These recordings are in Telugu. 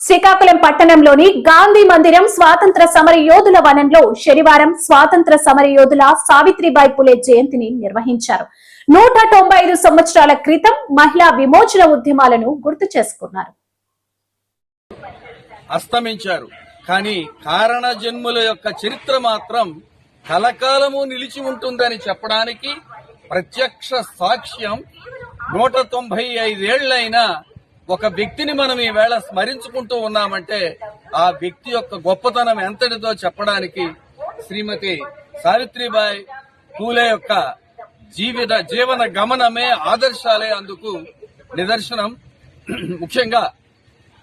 శ్రీకాకుళం పట్టణంలోని గాంధీ మందిరం స్వాతంత్ర సమర యోధుల వనంలో శనివారం స్వాతంత్ర సమర యోధుల సావిత్రిబాయి పులే జయంతిని నిర్వహించారు. నూట తొంభై ఐదు సంవత్సరాల క్రితం మహిళా విమోచన ఉద్యమాలను గుర్తు చేసుకున్నారు. అస్తమించారు. కానీ కారణ జన్ముల యొక్క చరిత్ర మాత్రం కలకాలము నిలిచి ఉంటుందని చెప్పడానికి ప్రత్యక్ష సాక్ష్యం నూట తొంభై ఐదేళ్ళైనా ఒక వ్యక్తిని మనం ఈవేళ స్మరించుకుంటూ ఉన్నామంటే ఆ వ్యక్తి యొక్క గొప్పతనం ఎంతటిదో చెప్పడానికి శ్రీమతి సావిత్రిబాయి పూలే యొక్క జీవిత జీవన గమనమే ఆదర్శాలే అందుకు నిదర్శనం. ముఖ్యంగా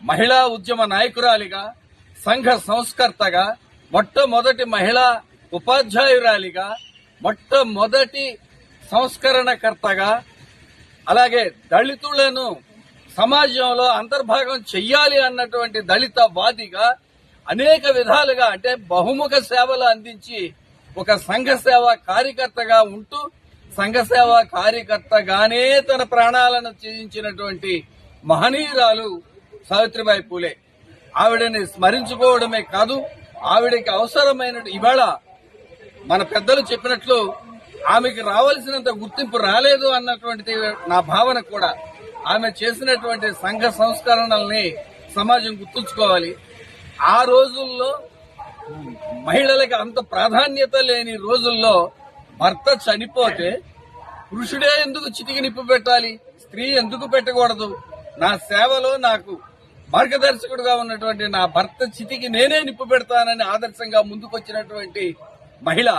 మహిళా ఉద్యమ నాయకురాలిగా సంఘ సంస్కర్తగా మొట్టమొదటి మహిళా ఉపాధ్యాయురాలిగా మొట్టమొదటి సంస్కరణకర్తగా అలాగే దళితులను సమాజంలో అంతర్భాగం చెయ్యాలి అన్నటువంటి దళిత వాదిగా అనేక విధాలుగా అంటే బహుముఖ సేవలు అందించి ఒక సంఘ సేవ కార్యకర్తగా ఉంటూ సంఘ సేవ కార్యకర్తగానే తన ప్రాణాలను త్యజించినటువంటి మహనీయురాలు సావిత్రిబాయి పూలే. ఆవిడని స్మరించుకోవడమే కాదు ఆవిడకి అవసరమైన ఇవాళ మన పెద్దలు చెప్పినట్లు ఆమెకి రావాల్సినంత గుర్తింపు రాలేదు అన్నటువంటిది నా భావన కూడా. ఆమె చేసినటువంటి సంఘ సంస్కరణల్ని సమాజం గుర్తుంచుకోవాలి. ఆ రోజుల్లో మహిళలకు అంత ప్రాధాన్యత లేని రోజుల్లో భర్త చనిపోతే పురుషుడే ఎందుకు చితికి నిప్పు పెట్టాలి? స్త్రీ ఎందుకు పెట్టకూడదు? నా సేవలో నాకు మార్గదర్శకుడుగా ఉన్నటువంటి నా భర్త చితికి నేనే నిప్పు పెడతానని ఆదర్శంగా ముందుకొచ్చినటువంటి మహిళ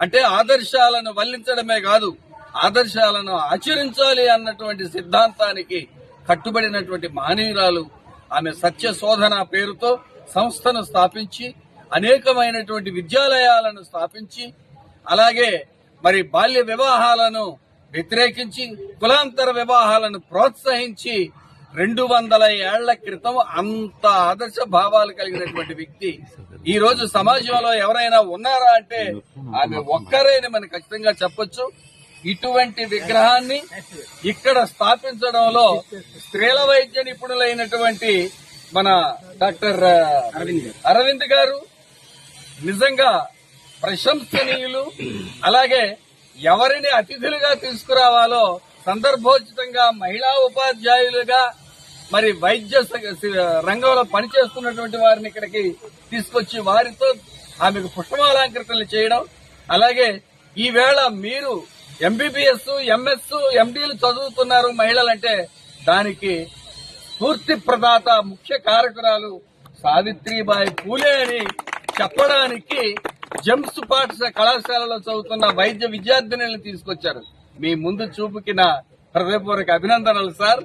అంటే ఆదర్శాలను వల్లించడమే కాదు ఆదర్శాలను ఆచరించాలి అన్నటువంటి సిద్ధాంతానికి కట్టుబడినటువంటి మహనీయురాలు ఆమె సత్య శోధన పేరుతో సంస్థను స్థాపించి అనేకమైనటువంటి విద్యాలయాలను స్థాపించి అలాగే మరి బాల్య వివాహాలను వ్యతిరేకించి కులాంతర వివాహాలను ప్రోత్సహించి రెండు వందల ఏళ్ళ క్రితం అంత ఆదర్శ భావాలు కలిగినటువంటి వ్యక్తి. ఈ రోజు సమాజంలో ఎవరైనా ఉన్నారా అంటే ఆమె ఒక్కరేని మనం ఖచ్చితంగా చెప్పొచ్చు. ఇటువంటి విగ్రహాన్ని ఇక్కడ స్థాపించడంలో స్త్రీల వైద్య నిపుణులైనటువంటి మన డాక్టర్ అరవింద్ గారు. నిజంగా ప్రశంసనీయులు. అలాగే ఎవరిని అతిథులుగా తీసుకురావాలో సందర్భోచితంగా మహిళా ఉపాధ్యాయులుగా మరి వైద్య రంగంలో పనిచేస్తున్నటువంటి వారిని ఇక్కడికి తీసుకొచ్చి వారితో ఆమెకు పుష్పమాలంకృతలు చేయడం. అలాగే ఈవేళ మీరు ఎంబీబీఎస్ ఎంఎస్ ఎండీలు చదువుతున్నారు మహిళలంటే దానికి స్ఫూర్తి ప్రదాత ముఖ్య కారకురాలు సావిత్రిబాయి పూలే అని చెప్పడానికి జమ్స్ పాఠశాల కళాశాలలో చదువుతున్న వైద్య విద్యార్థినులను తీసుకొచ్చారు. మీ ముందు చూపుకి నా హృదయపూర్వక అభినందనలు సార్.